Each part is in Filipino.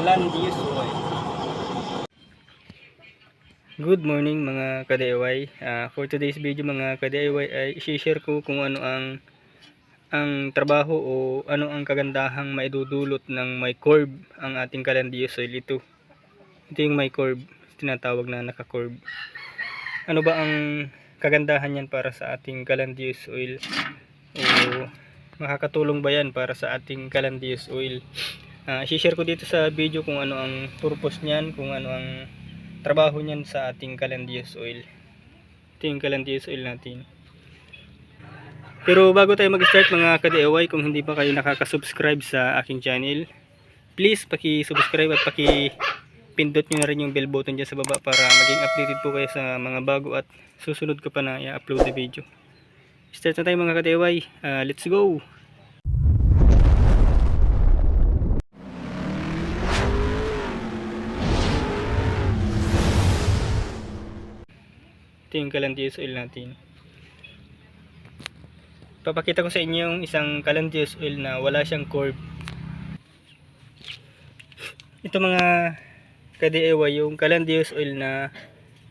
Kalandius Oil. Good morning mga ka-DIY. Ah, for today's video mga ka-DIY ay i-share ko kung ano ang ang trabaho o ano ang kagandahang maidudulot ng may curve ang ating Kalandius Oil ito. Ito yung may curve, tinatawag na naka-curve. Ano ba ang kagandahan yan para sa ating Kalandius Oil? O makakatulong ba yan para sa ating Kalandius Oil? Ah, i-share ko dito sa video kung ano ang purpose niyan, kung ano ang trabaho niyan sa ating Calandius oil. Ito yung Calandius oil natin. Pero bago tayo mag-start mga ka-DIY, kung hindi pa kayo nakaka-subscribe sa aking channel, please paki-subscribe at paki-pindot nyo na rin yung bell button dyan sa baba para maging updated po kayo sa mga bago at susunod ko pa na i-upload na video. Start na tayo mga ka-DIY. Ah, let's go! Ito yung Calandius oil natin. Papakita ko sa inyo yung isang Calandius oil na wala siyang curve. Ito mga ka-DIY yung Calandius oil na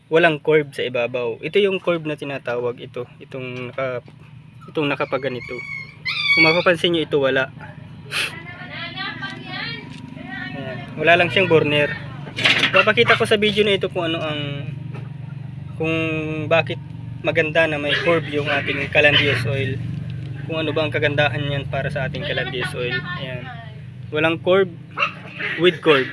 walang curve sa ibabaw. Ito yung curve na tinatawag ito. Itong naka itong nakapaganito. Kung mapapansin niyo ito wala. Wala lang siyang burner. Papakita ko sa video na ito kung ano ang kung bakit maganda na may curve yung ating Calandius oil. Kung ano ba ang kagandahan niyan para sa ating Calandius oil. Ayan. Walang curve with curve.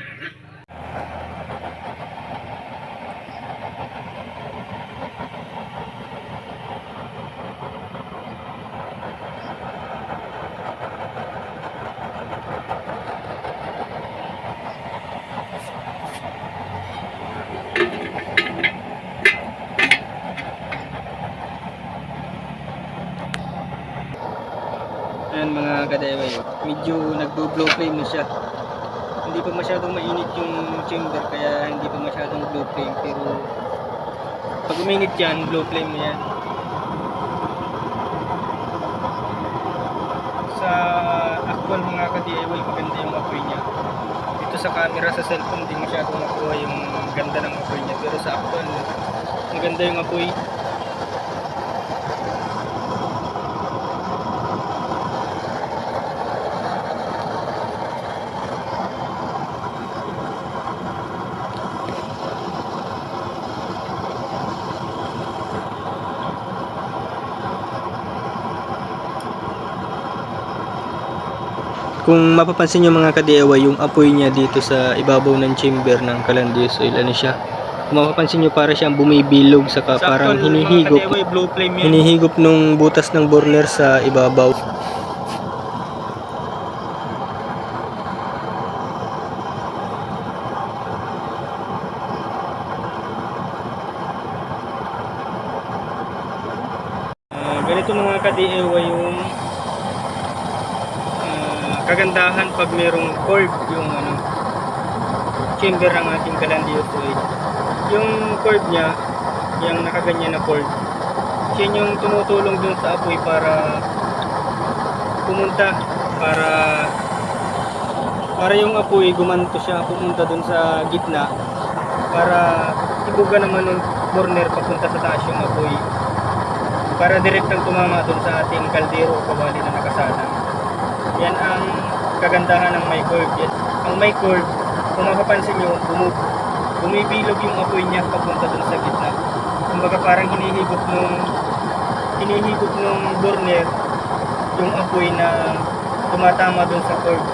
Ayan mga kadeway, medyo nagbo-blow flame na siya. Hindi pa masyadong mainit yung chamber kaya hindi pa masyadong blow flame pero pag uminit yan, blow flame na yan. Sa actual mga ka-DIY, maganda yung apoy niya. Dito sa camera sa cellphone, hindi masyadong makuha yung ganda ng apoy niya. Pero sa actual, maganda yung apoy. Kung mapapansin nyo mga ka-DIY, yung apoy niya dito sa ibabaw ng chamber ng Calandius oil, ano siya? Kung mapapansin nyo, para siyang bumibilog, saka parang hinihigop, hinihigop nung butas ng burner sa ibabaw. Ah, ganito mga ka-DIY yung kagandahan pag merong curve yung ano chamber ng ating Calandius oil. Yung curve niya, yung nakaganyan na curve, siya yung tumutulong dun sa apoy para pumunta para para yung apoy gumanto siya pumunta dun sa gitna para ibuga naman ng burner papunta sa taas yung apoy para direktang tumama dun sa ating kaldero kawali na nakasana yan ang kagandahan ng may curve. Yan. ang may curve kung mapapansin nyo bumu bumibilog yung apoy niya papunta dun sa gitna. Kumbaga parang hinihigop nung hinihigop nung burner yung apoy na tumatama dun sa curve.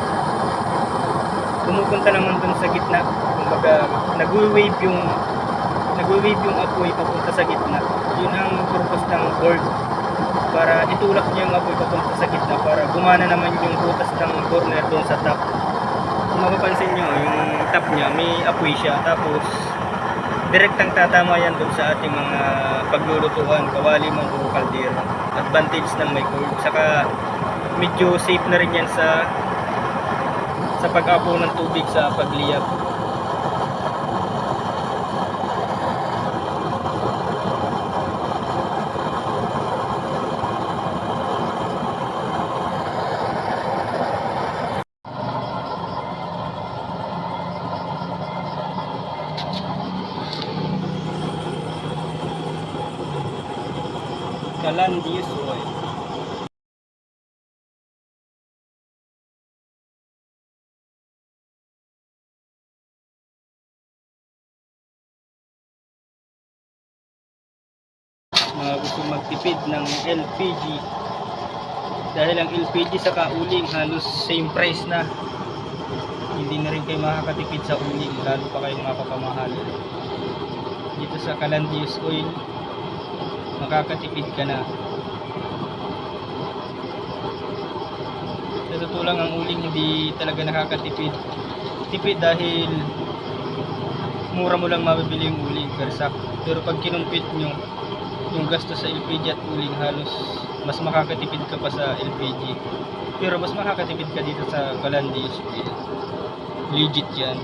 Pumupunta naman dun sa gitna. Kumbaga nagwe-wave yung nagwe-wave yung apoy papunta sa gitna. Yun ang purpose ng curve para itulak niya yung apoy papunta sa gitna para gumana naman yung butas ng burner dun sa top kung mapapansin nyo yung top niya may apoy siya tapos direktang tatama yan dun sa ating mga paglulutuan, kawali o kaldero. Advantage ng may curve. Saka medyo safe na rin yan sa sa pag-apo ng tubig sa pagliyab. Galandius oil. mga gusto magtipid ng LPG dahil ang LPG sa kauling halos same price na. Hindi na rin kayo makakatipid sa uling lalo pa kayong mapapamahal dito sa Calandius Oil makakatipid ka na. Sa totoo lang ang uling hindi talaga nakakatipid. Tipid dahil mura mo lang mabibili yung uling per sack pero pag kinumpit nyo yung gasto sa LPG at uling halos mas makakatipid ka pa sa LPG pero mas makakatipid ka dito sa Calandius Oil legit yan